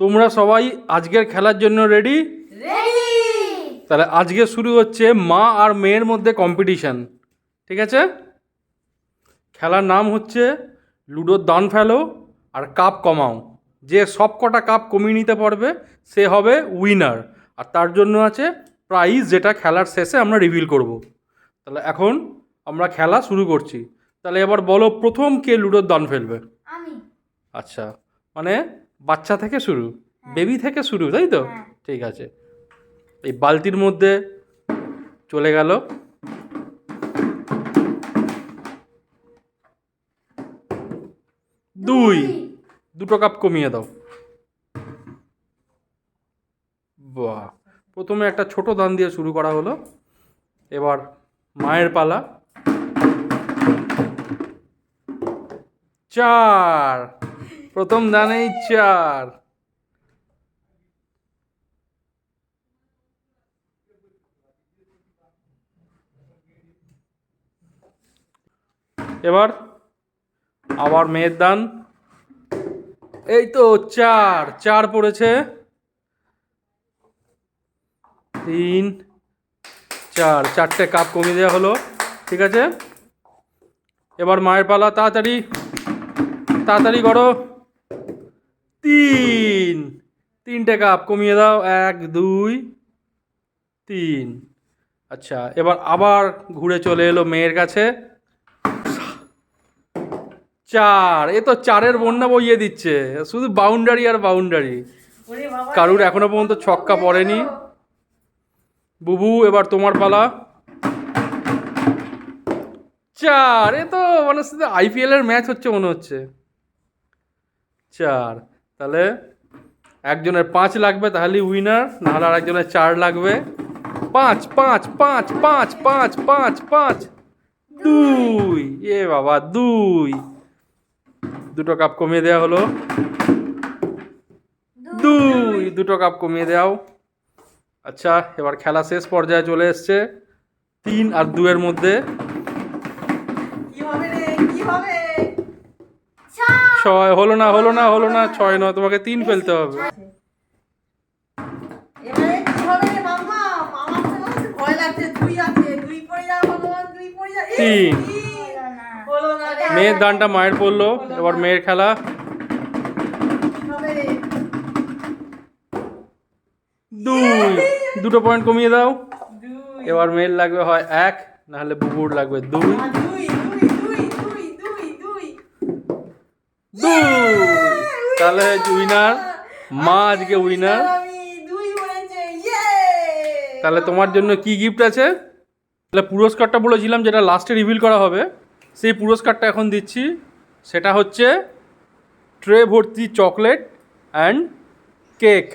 তোমরা সবাই আজকের খেলার জন্য রেডি তাহলে আজকে শুরু হচ্ছে মা আর মেয়ের মধ্যে কম্পিটিশান ঠিক আছে? খেলার নাম হচ্ছে লুডোর দান ফেলো আর কাপ কমাও। যে সব কটা কাপ কমিয়ে নিতে পারবে সে হবে উইনার আর তার জন্য আছে প্রাইজ যেটা খেলার শেষে আমরা রিভিল করব। তাহলে এখন আমরা খেলা শুরু করছি। তাহলে এবার বলো প্রথম কে লুডোর দান ফেলবে? আচ্ছা মানে বাচ্চা থেকে শুরু বেবি থেকে শুরু তাই তো? হ্যাঁ। ঠিক আছে। এই বালতির মধ্যে চলে গেল। দুই। দুটো কাপ কমিয়ে দাও। বাহ। প্রথমে একটা ছোট দান দিয়ে শুরু করা হলো। এবার মায়ের পালা। চার। প্রথম দানেই চার এবার আবার মেয়ের দান। এই তো চার চার পড়েছে। তিন, চার, চারটে কাপ কমিয়ে দেওয়া হলো, ঠিক আছে? এবার মায়ের পালা, তাড়াতাড়ি তাড়াতাড়ি করো। তিন। তিনটে কাপ কমিয়ে দাও। এক দুই তিন। আচ্ছা এবার আবার ঘুরে চলে এলো মেয়ের কাছে। চার। এ তো চারের বন্যা বইয়ে দিচ্ছে। শুধু বাউন্ডারি আর বাউন্ডারি কারুর এখনও পর্যন্ত ছক্কা পড়েনি। বুবু এবার তোমার পালা। চার। এ তো মানে শুধু আইপিএল এর ম্যাচ হচ্ছে মনে হচ্ছে। চার। তাহলে একজনের পাঁচ লাগবে তাহলে উইনার নাহলে আর একজনের চার লাগবে। পাঁচ পাঁচ পাঁচ পাঁচ পাঁচ পাঁচ পাঁচ। দুই, এ বাবা, দুই। দুটো কাপ কমিয়ে দেওয়া হলো। দুই, দুটো কাপ কমিয়ে দেওয়াও আচ্ছা এবার খেলা শেষ পর্যায়ে চলে এসছে। তিন আর দুয়ের মধ্যে। কি হবে রে? কি হবে? ছয় হলো না হলো না হলো না ছয় নয় তোমাকে তিন ফেলতে হবে। তিন। মেয়ের দানটা মায়ের পড়ল এবার মেয়ের খেলা। দুই। দুটো পয়েন্ট কমিয়ে দাও। এবার মেয়ের লাগবে হয় এক নাহলে বুবুর লাগবে দুই। আ, দুই দুই দুই দুই দুই দুই দুই তাহলে উইনার মা আজকে উইনার তাহলে তোমার জন্য কি গিফট আছে? তাহলে পুরস্কারটা বলেছিলাম যেটা লাস্টে রিভিল করা হবে। সেই পুরস্কারটা এখন দিচ্ছি। সেটা হচ্ছে ট্রে ভর্তি chocolate and cake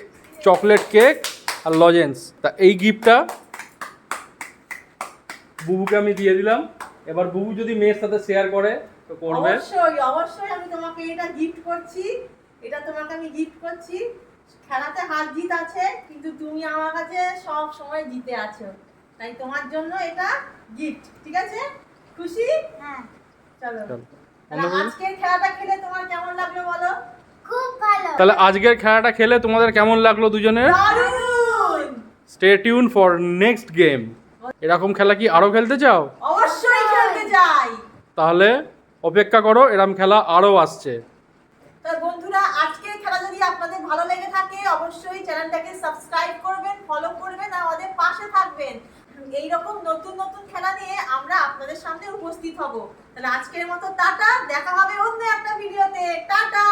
chocolate cake আর লজেন্স তা এই গিফটটা বুবুকে আমি দিয়ে দিলাম। এবার বুবু যদি মেয়ের সাথে শেয়ার করে, তো করবে। অবশ্যই অবশ্যই আমি তোমাকে এটা গিফট করছি। এটা তোমাকে আমি গিফট করছি। খেলাতে হার জিত আছে কিন্তু তুমি আমার কাছে সব সময় জিতে আছো। তাই তোমার জন্য এটা গিফট ঠিক আছে? খুশি? হ্যাঁ। চলো। আজকের খেলাটা খেলে তোমার কেমন লাগল বলো? খুব ভালো। তাহলে আজকের খেলাটা খেলে তোমাদের কেমন লাগল দুজনের? দারুণ! Stay tune for next game এরকম খেলা কি আরও খেলতে চাও? অবশ্যই খেলতে যাই তাহলে অপেক্ষা করো এরম খেলা আরও আসছে। আপনাদের ভালো লেগে থাকে, অবশ্যই চ্যানেলটাকে সাবস্ক্রাইব করবেন ফলো করবেন আর আমাদের পাশে থাকবেন। এই রকম নতুন নতুন খেলা নিয়ে আমরা আপনাদের সামনে উপস্থিত হব। তাহলে আজকের মতো টাটা, দেখা হবে অন্য একটা ভিডিওতে টাটা!